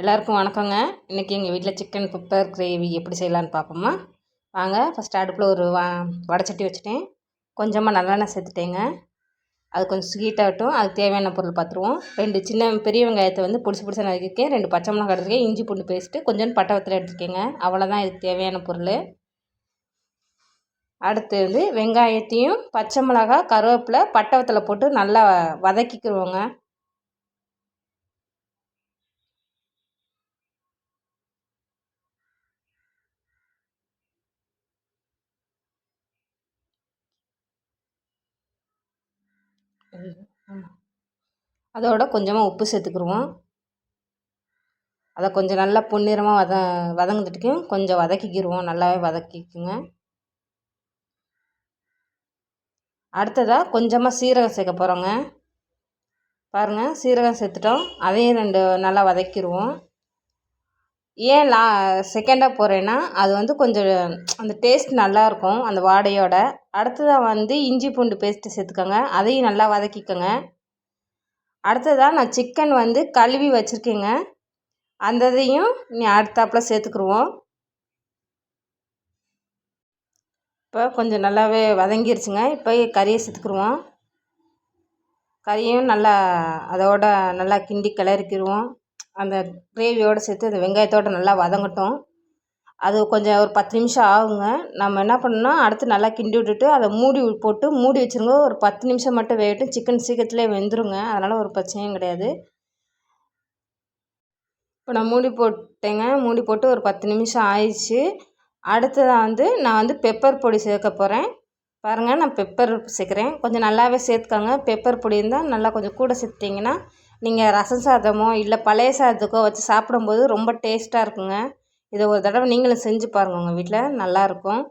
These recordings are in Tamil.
எல்லாருக்கும் வணக்கங்க. இன்றைக்கி எங்கள் வீட்டில் சிக்கன் பெப்பர் கிரேவி எப்படி செய்யலான்னு பார்ப்போமா வாங்க ஃபஸ்ட்டு அடுப்பில் ஒரு வா வடச்சட்டி வச்சுட்டேன். கொஞ்சமாக நல்லெண்ணெய் சேர்த்துட்டேங்க. அது கொஞ்சம் ஸ்வீட்டாகட்டும் அதுக்கு தேவையான பொருள் பார்த்துருவோம் ரெண்டு சின்ன பெரிய வெங்காயத்தை வந்து பிடிச்சி பிடிச்சா நறுக்கிருக்கேன் ரெண்டு பச்சை மிளகா எடுத்துருக்கேன். இஞ்சி பூண்டு பேஸ்ட்டு கொஞ்சம் பட்டவத்தில் எடுத்துருக்கேங்க. அவ்வளோதான் இதுக்கு தேவையான பொருள். அடுத்து வந்து வெங்காயத்தையும் பச்சை மிளகா கருவேப்பிலை பட்டவத்தில் போட்டு நல்லா வதக்கிக்கிடுவோங்க அதோட கொஞ்சமாக உப்பு சேர்த்துக்கிருவோம். அதை கொஞ்சம் நல்லா பொன்னிறமாக வத வதங்கிட்டுக்கும் கொஞ்சம் வதக்கிக்கிடுவோம் நல்லாவே வதக்கிக்குங்க. அடுத்ததாக கொஞ்சமாக சீரகம் சேர்க்க போகிறோங்க பாருங்கள் சீரகம் சேர்த்துட்டோம். அதையும் ரெண்டு நல்லா வதக்கிடுவோம் ஏன் லா செகண்டாக போடுறேன்னா அது வந்து கொஞ்சம் அந்த டேஸ்ட் நல்லாயிருக்கும் அந்த வாடையோட. அடுத்ததாக வந்து இஞ்சி பூண்டு பேஸ்ட்டு சேர்த்துக்கோங்க அதையும் நல்லா வதக்கிக்கோங்க. அடுத்ததாக நான் சிக்கன் வந்து கழுவி வச்சுருக்கேங்க. அந்த இதையும் நீ அடுத்தாப்பில் சேர்த்துக்குருவோம். இப்போ கொஞ்சம் நல்லாவே வதங்கிருச்சுங்க. இப்போ கறியை சேர்த்துக்குருவோம். கறியும் நல்லா அதோட நல்லா கிண்டி கிளறிக்கிடுவோம் அந்த கிரேவியோடு சேர்த்து அந்த வெங்காயத்தோடு நல்லா வதங்கட்டும். அது கொஞ்சம் ஒரு பத்து நிமிஷம் ஆகுங்க. நம்ம என்ன பண்ணணும்னா அடுத்து நல்லா கிண்டி விட்டுட்டு அதை மூடி போட்டு மூடி வச்சுருங்க. ஒரு பத்து நிமிஷம் மட்டும் வேகட்டும். சிக்கன் சீக்கிரத்துலேயே வெந்துருங்க. அதனால் ஒரு பிரச்சனையும் கிடையாது. இப்போ நான் மூடி போட்டேங்க. மூடி போட்டு ஒரு பத்து நிமிஷம் ஆயிடுச்சு. அடுத்ததாக வந்து நான் வந்து பெப்பர் பொடி சேர்க்க போகிறேன் பாருங்கள் நான் பெப்பர் சேர்க்குறேன். கொஞ்சம் நல்லாவே சேர்த்துக்கோங்க. பெப்பர் பொடி இருந்தால் நல்லா கொஞ்சம் கூட சேர்த்திங்கன்னா நீங்கள் ரசம் சாதமோ இல்லை பழைய சாதத்துக்கோ வச்சு சாப்பிடும்போது ரொம்ப டேஸ்ட்டாக இருக்குங்க. இதை ஒரு தடவை நீங்களும் செஞ்சு பாருங்கள் உங்கள் வீட்டில் நல்லாயிருக்கும்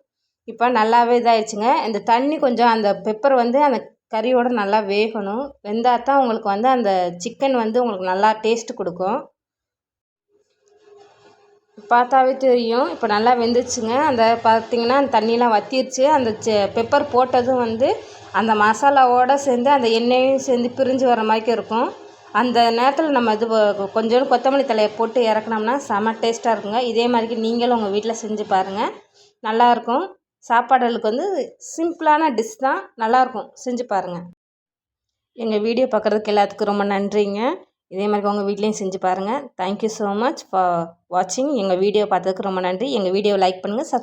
இப்போ நல்லாவே இதாகிடுச்சுங்க இந்த தண்ணி கொஞ்சம் அந்த பெப்பர் வந்து அந்த கறியோடு நல்லா வேகணும். வெந்தால் தான் உங்களுக்கு வந்து அந்த சிக்கன் வந்து உங்களுக்கு நல்லா டேஸ்ட்டு கொடுக்கும். பார்த்தாவே தெரியும். இப்போ நல்லா வெந்துருச்சுங்க. அந்த பார்த்திங்கன்னா அந்த தண்ணியெலாம் வற்றிருச்சு அந்த பெப்பர் போட்டதும் வந்து அந்த மசாலாவோடு சேர்ந்து அந்த எண்ணெயும் சேர்ந்து பிரிஞ்சு வர மாதிரிக்கு இருக்கும். அந்த நேரத்தில் நம்ம இது கொஞ்சோண்டு கொத்தமல்லி தலையை போட்டு இறக்குனோம்னா செம டேஸ்ட்டாக இருக்குங்க. இதே மாதிரிக்கு நீங்களும் உங்கள் வீட்டில் செஞ்சு பாருங்கள் நல்லாயிருக்கும் சாப்பாடுகளுக்கு வந்து சிம்பிளான டிஷ் தான். நல்லாயிருக்கும் செஞ்சு பாருங்கள் எங்கள் வீடியோ பார்க்குறதுக்கு எல்லாத்துக்கும் ரொம்ப நன்றிங்க. இதே மாதிரி உங்கள் வீட்லேயும் செஞ்சு பாருங்கள் தேங்க்யூ ஸோ மச் ஃபார் வாட்சிங் எங்கள் வீடியோ பார்த்ததுக்கு ரொம்ப நன்றி. எங்கள் வீடியோ லைக் பண்ணுங்கள் சப்ஸ்